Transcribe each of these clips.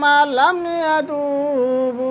ثم لم يتوبوا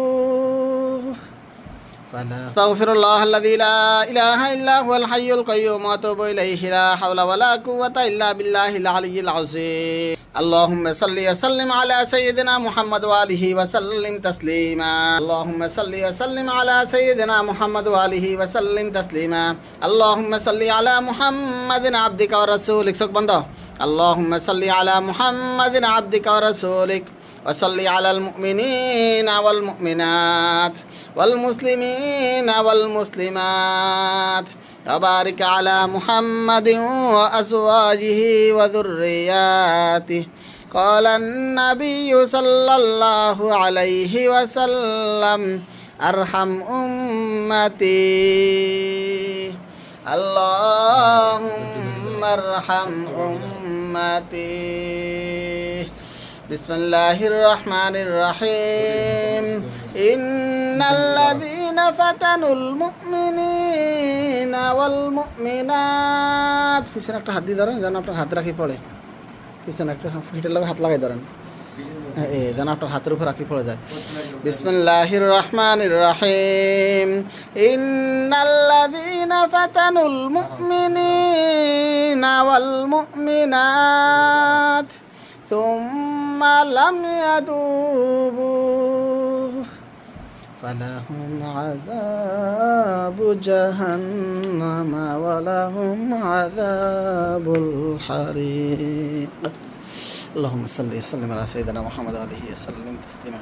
فلا. استغفر الله الذي لا إله إلا هو الحي القيوم وأتوب إليه لا حول ولا قوة إلا بالله العلي العظيم. اللهم صل وسلم على سيدنا محمد وآله وسلم تسليما. اللهم صل وسلم على سيدنا محمد وآله وسلم تسليما. اللهم صل على محمد عبدك ورسولك. سوك بندو. اللهم صل على محمد عبدك ورسولك. وصل على المؤمنين والمؤمنات والمسلمين والمسلمات. وبارك على محمد وأزواجه وذرياته. قال النبي صلى الله عليه وسلم أرحم أمتي. اللهم ارحم أمتي. بسم الله الرحمن الرحيم إن الذين فتنوا المؤمنين والمؤمنات পিছনে একটা হাত দিয়ে ধরেন যেন আপনার হাত রাখি পড়ে পিছনে একটা ফিটের লাগে হাত লাগাই ধরেন এ যেন আপনার হাতের উপর রাখি পড়ে যায় বিসমিল্লাহির রহমানির রহিম ইন্নাল্লাযীনা ফাতানুল মুমিনিনা ওয়াল মুমিনাত ثم لم يتوبوا فلهم عذاب جهنم ولهم عذاب الحريق اللهم صل وسلم على سيدنا محمد وآله وسلم تسليما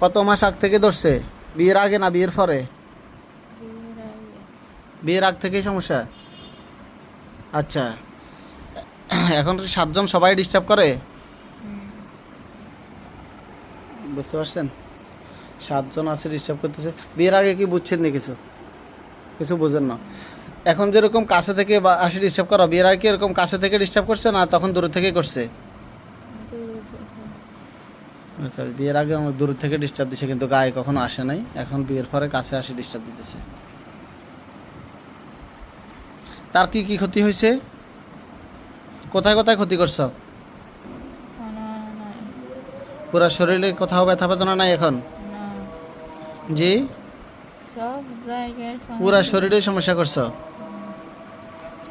কত মাস আগ থেকে ধরছে বিয়ের আগে না বিয়ের পরে বিয়ের আগ থেকেই সমস্যা? আচ্ছা। এখন সাতজন সবাই ডিস্টার্ব করে? বুঝতে পারছেন? সাতজন আছে ডিস্টার্ব করতেছে। বিয়ের আগে কি বুঝছেন না কিছু? কিছু বুঝেন না। এখন যেরকম কাছে থেকে আসে ডিস্টার্ব করা বিয়ের আগে কি এরকম কাছে থেকে ডিস্টার্ব করছে না তখন দূরে থেকে করছে? আচ্ছা বিয়ের আগে আমার দূর থেকে ডিস্টার্ব দিচ্ছে কিন্তু গায়ে কখনো আসে নাই। এখন বিয়ের পরে কাছে আসে ডিস্টার্ব দিতেছে। তার কি কি ক্ষতি হয়েছে? কোথায় কোথায় ক্ষতি করছ? পুরো শরীরে কোথাও ব্যথা বেদনা নাই এখন? জি? পুরা শরীরে সমস্যা করছ?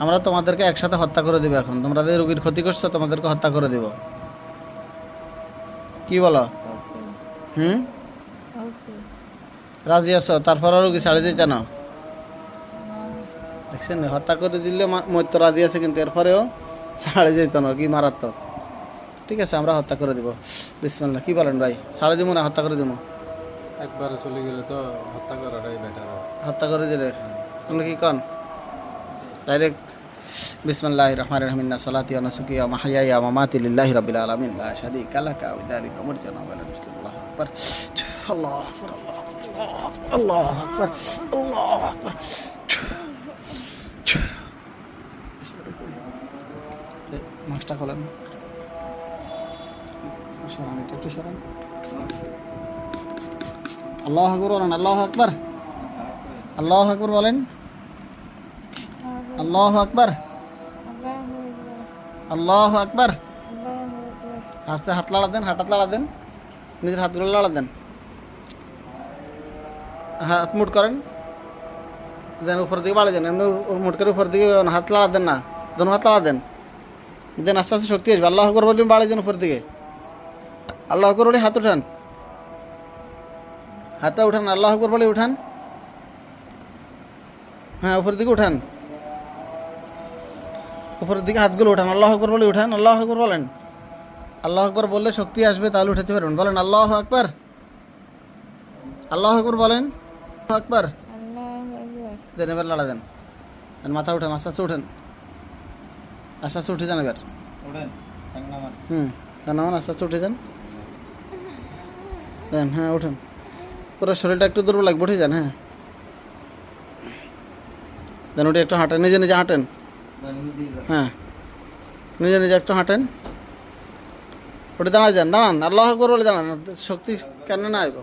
আমরা তোমাদেরকে একসাথে হত্যা করে দেবো এখন। তোমরা যে রোগীর ক্ষতি করছ তোমাদেরকে হত্যা করে দেব। কি বলো? হুম? রাজি আছো? তারপর রোগী ছাড়ে দিতে না দেখছেন হত্যা করে দিলে মা- মৈত্য রাজি আছে কিন্তু এরপরেও ছাড়ে যেত না কি মারাত্মক। ঠিক আছে আমরা হত্যা করে দিব। বিসমিল্লাহ কি বলেন ভাই? ছাড়ে দিব না হত্যা করে দিব? একবারে চলে গেলে তো হত্যা করাটাই বেটার হত্যা করে দিলে? আপনি কি কন? ডাইরেক্ট বিসমিল্লাহ রহমান রহিম সালাতি ওয়া নুসুকি ওয়া মাহইয়ায়া ওয়া মামাতি লিল্লাহি রাব্বিল আলামিন লা শারীকা লাকা ওয়া যালিকা মুরজানা ওয়া লা মুসলিম আল্লাহু আকবার। আল্লাহু আকবার আল্লাহু আকবার আল্লাহু আকবার। মাছটা খোলেন। সরান, এটা একটু সরান। আল্লাহ আকবর বলেন, আল্লাহ আকবর। আল্লাহ আকবর বলেন। আল্লাহ আকবর। আল্লাহ আকবর। হাতে হাত লাড়া দেন, হাত লাড়া দেন। নিজের হাতগুলো লাড়া দেন। হাত মুট করেন। দেন উপর দিকে বাড়ি দেন, এমনি উ- মুট করে উপর দিকে হাত লাড়া দেন না, দোনো হাত লাড়া দেন। দেন আস্তে আস্তে শক্তি আসবে, আল্লাহ আকবর বলে বাড়ি দেন উপর দিকে। আল্লাহ আকবর বলে, হাত উঠান। হাতটা উঠান, আল্লাহ আকবর বলে, উঠান। হ্যাঁ উপরের দিকে উঠান। উপরের দিকে হাতগুলো উঠান, আল্লাহ আকবর বলে, উঠান। আল্লাহ আকবর বলেন, আল্লাহ আকবর বললে শক্তি আসবে, তাহলে উঠাতে পারবেন। বলেন, আল্লাহ আকবর। আল্লাহ আকবর বলেন আকবর। দেন এবার লড়া দেন। দেন মাথা উঠান আস্তে আস্তে উঠেন। আস্তে আস্তে উঠে যান এবার। হুম আস্তে আস্তে উঠে যান। দেন হ্যাঁ উঠেন। পুরো শরীরটা একটু দুর্বল লাগবে উঠে যান হ্যাঁ। দেন উঠে একটু হাঁটেন নিজে নিজে হাঁটেন। হ্যাঁ। নিজে নিজে একটু হাঁটেন। উঠে দাঁড়ায় যান দাঁড়ান আল্লাহ আকবর বলে দাঁড়ান শক্তি কেন না আইব?